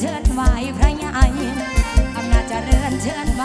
เชิญไหวพระใหญ่อำนาจเจริญเชิญไหว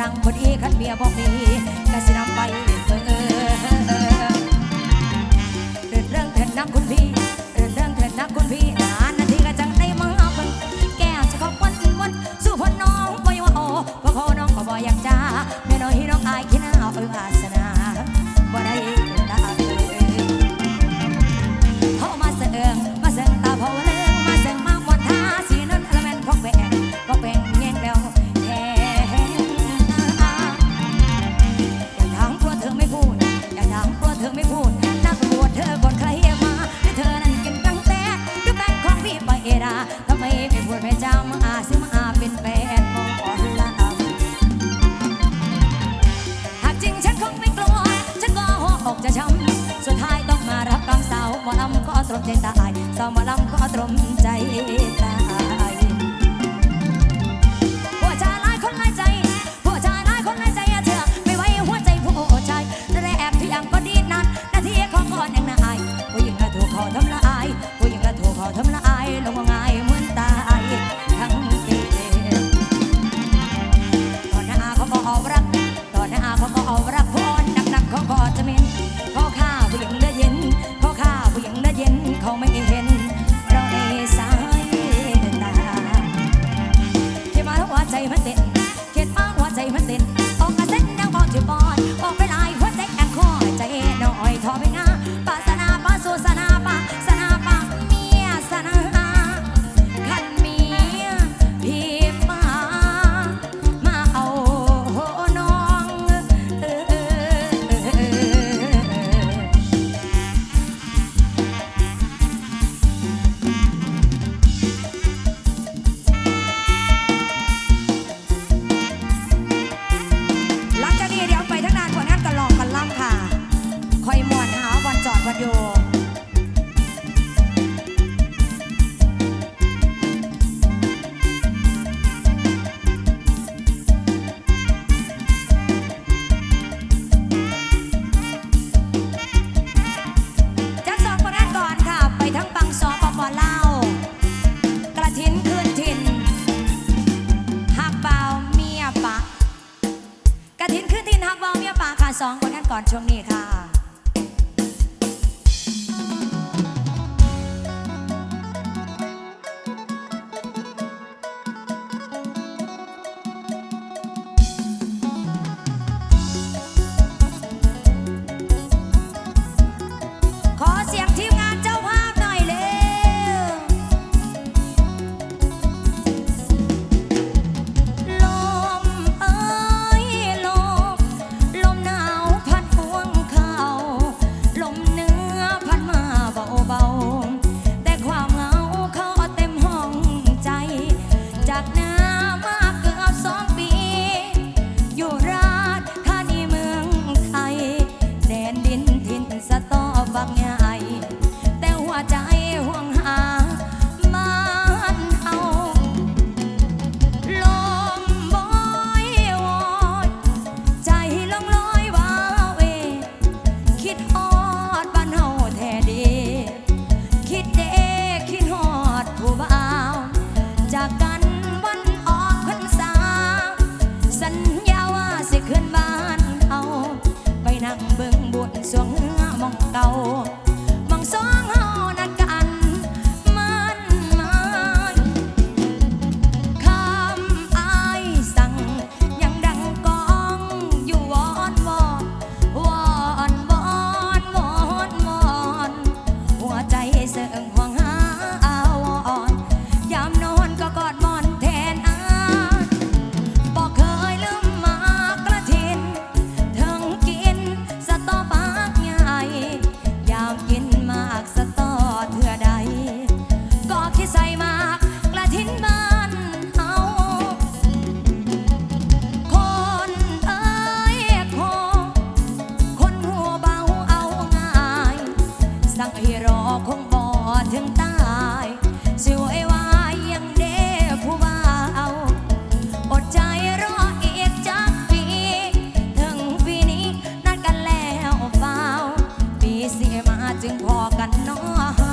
นังบนอีขันเมียบอกมีกะสินา know I'm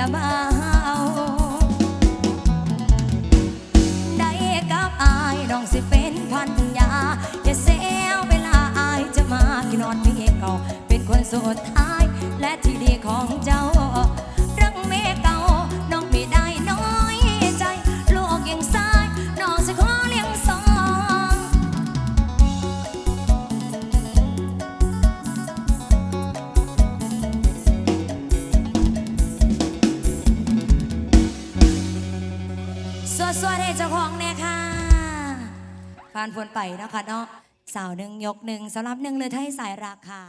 ละเบาได้กับอายน้องสิเป็นพันยาจะเสียวเวลาอายจะมากินนอนพี่เก่า เป็นคนสุดท้ายและที่ดีของเจ้า ไปนะคะเนาะสาวหนึ่งยกหนึ่งสำหรับหนึ่งเลยถ้าให้สายราคา